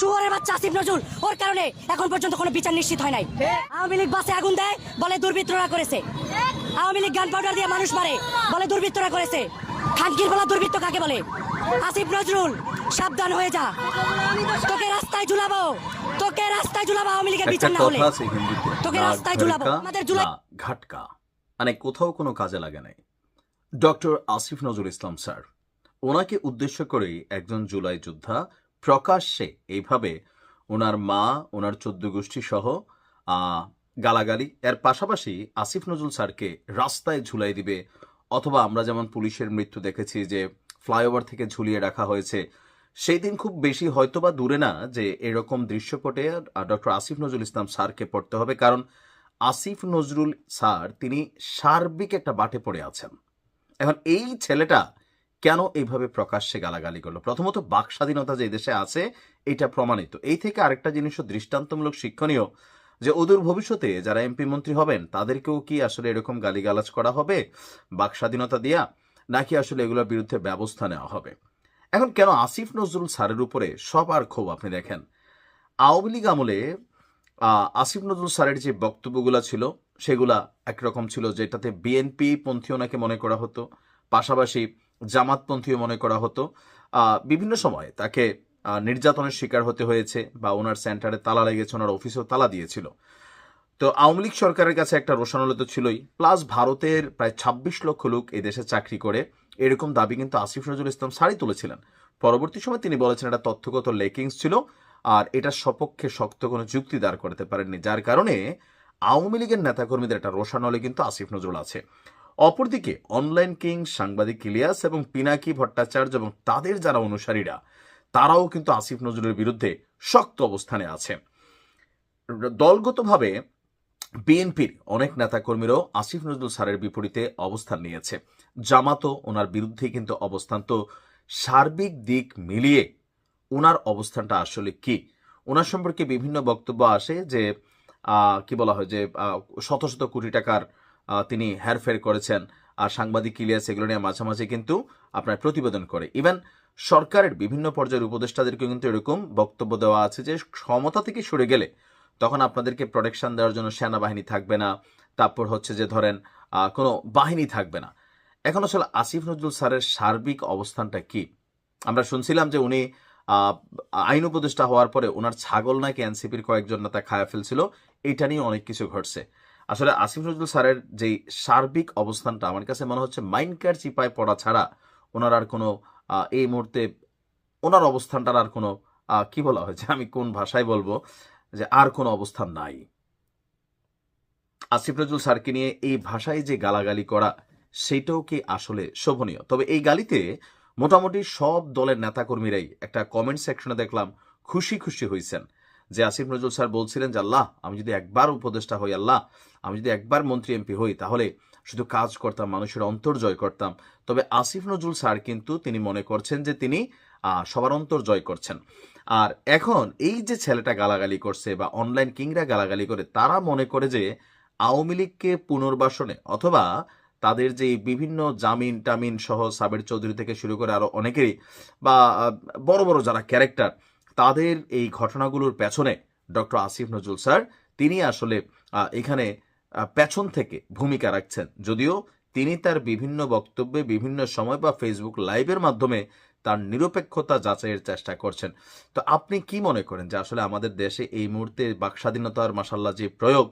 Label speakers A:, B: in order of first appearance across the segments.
A: শুয়ারের বাচ্চা আসিফ নজরুল। ওর কারণে এখন পর্যন্ত কোনো বিচার নিশ্চিত হয় নাই। আওয়ামী লীগ বাসে আগুন দেয় বলে দুর্বৃত্তরা করেছে। আওয়ামী লীগ গান পাউডার দিয়ে মানুষ মারে বলে দুর্বৃত্তরা করেছে। খানকির বলা দুর্বৃত্ত কাকে বলে? আসিফ নজরুল সাবধান হয়ে যা। তোকে রাস্তায় ঝুলাবো। তোকে রাস্তায় ঝুলাবো আওয়ামী লীগের বিচার না হলে। তোকে রাস্তায় ঝুলাবো। আমাদের
B: না ঘাটকা। মানে কোথাও কোনো কাজে লাগে নাই। ডক্টর আসিফ নজরুল ইসলাম স্যার ওনাকে উদ্দেশ্য করেই একজন জুলাই যোদ্ধা প্রকাশ্যে এইভাবে ওনার মা, ওনার চোদ্দ গোষ্ঠী সহ গালাগালি। এর পাশাপাশি আসিফ নজরুল স্যারকে রাস্তায় ঝুলাই দিবে, অথবা আমরা যেমন পুলিশের মৃত্যু দেখেছি যে ফ্লাইওভার থেকে ঝুলিয়ে রাখা হয়েছে, সেই দিন খুব বেশি হয়তোবা দূরে না যে এরকম দৃশ্যপটে ডক্টর আসিফ নজরুল ইসলাম স্যারকে পড়তে হবে, কারণ আসিফ নজরুল স্যার তিনি সার্বিক একটা বাটে পড়ে আছেন। এখন এই ছেলেটা কেন এইভাবে প্রকাশ্যে গালাগালি করল? প্রথমত বাক স্বাধীনতা যে দেশে আছে, এটা প্রমাণিত। এই থেকে আরেকটা জিনিসও দৃষ্টান্তমূলক শিক্ষণীয় যে অদূর ভবিষ্যতে যারা এমপি মন্ত্রী হবেন, তাদেরকেও কি আসলে এরকম গালিগালাজ করা হবে বাক স্বাধীনতা দিয়া, নাকি আসলে এগুলোর বিরুদ্ধে ব্যবস্থা নেওয়া হবে? এখন কেন আসিফ নজরুল স্যারের উপরে সবার ক্ষোভ? আপনি দেখেন, আওয়ামী লীগ আমলে আসিফ নজরুল স্যারের যে বক্তব্যগুলো ছিল, সেগুলা একরকম ছিল, যেটাতে বিএনপি পন্থী ওনাকে মনে করা হতো। পাশাপাশি জামাতপন্থীও মনে করা হতো। বিভিন্ন সময় তাকে নির্যাতনের শিকার হতে হয়েছে বা ওনার সেন্টারে তালা লেগেছে, ওনার অফিসেও তালা দিয়েছিল। তো আওয়ামী লীগ সরকারের কাছে একটা রোশানলে তো ছিলই। প্লাস ভারতের প্রায় ছাব্বিশ লক্ষ লোক এই দেশে চাকরি করে, এরকম দাবি কিন্তু আসিফ নজরুল ইসলাম সারি তুলেছিলেন। পরবর্তী সময় তিনি বলেছেন এটা তথ্যগত লেকিংস ছিল, আর এটার সপক্ষে শক্ত কোনো যুক্তি দাঁড় করতে পারেননি। যার কারণে আওয়ামী লীগের নেতাকর্মীদের একটা রোশানলে কিন্তু আসিফ নজরুল আছে। অপরদিকে অনলাইন কিং সাংবাদিক ইলিয়াস এবং পিনাকি ভট্টাচার্য এবং তাদের যারা অনুসারীরা, তারাও কিন্তু আসিফ নজরুলের বিরুদ্ধে শক্ত অবস্থানে আছে। দলগতভাবে বিএনপির অনেক নেতাকর্মীরাও আসিফ নজরুল স্যারের বিপরীতে অবস্থান নিয়েছে। জামাতও ওনার বিরুদ্ধে কিন্তু অবস্থান। তো সার্বিক দিক মিলিয়ে ওনার অবস্থানটা আসলে কি? ওনার সম্পর্কে বিভিন্ন বক্তব্য আসে যে কি বলা হয় যে শত শত কোটি টাকার তিনি হেরফের করেছেন। আর সাংবাদিক ইলিয়াস এগুলো নিয়ে মাঝে মাঝে কিন্তু আপনার প্রতিবেদন করে। ইভেন সরকারের বিভিন্ন পর্যায়ের উপদেষ্টাদেরকে কিন্তু এরকম বক্তব্য দেওয়া আছে যে ক্ষমতা থেকে সরে গেলে তখন আপনাদেরকে প্রোটেকশন দেওয়ার জন্য সেনাবাহিনী থাকবে না। তারপর হচ্ছে যে ধরেন কোনো বাহিনী থাকবে না। এখন আসলে আসিফ নজরুল স্যারের সার্বিক অবস্থানটা কি? আমরা শুনছিলাম যে উনি আইন উপদেষ্টা হওয়ার পরে ওনার ছাগল নাকি এনসিপির কয়েকজন নেতা খায়া ফেলছিল। এইটা নিয়ে অনেক কিছু ঘটছে। আসলে আসিফ নজরুল স্যারের যে সার্বিক অবস্থানটা, আমার কাছে মনে হচ্ছে মাইন্ড কার চিপায় পড়া ছাড়া ওনার আর কোনো এই মুহূর্তে ওনার অবস্থানটার আর কোনো কি বলা হয়েছে, আমি কোন ভাষায় বলব, যে আর কোনো অবস্থান নাই। আসিফ নজরুল স্যারকে নিয়ে এই ভাষায় যে গালাগালি করা, সেটাও কি আসলে শোভনীয়? তবে এই গালিতে মোটামুটি সব দলের নেতাকর্মীরাই একটা কমেন্ট সেকশনে দেখলাম, খুশি খুশি হয়েছেন যে আসিফ নজরুল স্যার বলছিলেন যে, আল্লাহ, আমি যদি একবার উপদেষ্টা হই, আল্লাহ, আমি যদি একবার মন্ত্রী এমপি হই, তাহলে শুধু কাজ করতাম, মানুষের অন্তর জয় করতাম। তবে আসিফ নজরুল স্যার কিন্তু তিনি মনে করছেন যে তিনি সবার অন্তর জয় করছেন। আর এখন এই যে ছেলেটা গালাগালি করছে বা অনলাইন কিংরা গালাগালি করে, তারা মনে করে যে আওয়ামী লীগকে পুনর্বাসনে অথবা তাদের যে বিভিন্ন জামিন টামিন সহ সাবের চৌধুরী থেকে শুরু করে আরও অনেকেরই বা বড় বড় যারা ক্যারেক্টার তাদের এই ঘটনাগুলোর পেছনে ডক্টর আসিফ নজরুল স্যার, তিনি আসলে এখানে পেছন থেকে ভূমিকা রাখছেন। যদিও তিনি তার বিভিন্ন বক্তব্যে বিভিন্ন সময় বা ফেসবুক লাইভের মাধ্যমে তার নিরপেক্ষতা যাচাইয়ের চেষ্টা করছেন। তো আপনি কি মনে করেন যে আসলে আমাদের দেশে এই মুহূর্তে বাকস্বাধীনতার মাসাল্লাহ যে প্রয়োগ,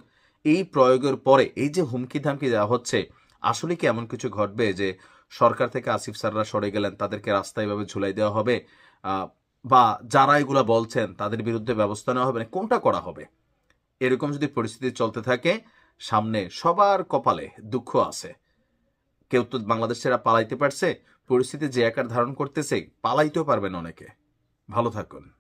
B: এই প্রয়োগের পরে এই যে হুমকি ধামকি দেওয়া হচ্ছে, আসলে কি এমন কিছু ঘটবে যে সরকার থেকে আসিফ স্যাররা সরে গেলেন, তাদেরকে রাস্তায় এভাবে ঝুলাই দেওয়া হবে? বা যারা এগুলো বলছেন, তাদের বিরুদ্ধে ব্যবস্থা নেওয়া হবে না, কোনটা করা হবে? এরকম যদি পরিস্থিতি চলতে থাকে, সামনে সবার কপালে দুঃখ আছে। কেউ তো বাংলাদেশেরা পালাইতে পারছে, পরিস্থিতি যে আকার ধারণ করতেছে, পালাইতেও পারবেন অনেকে। ভালো থাকুন।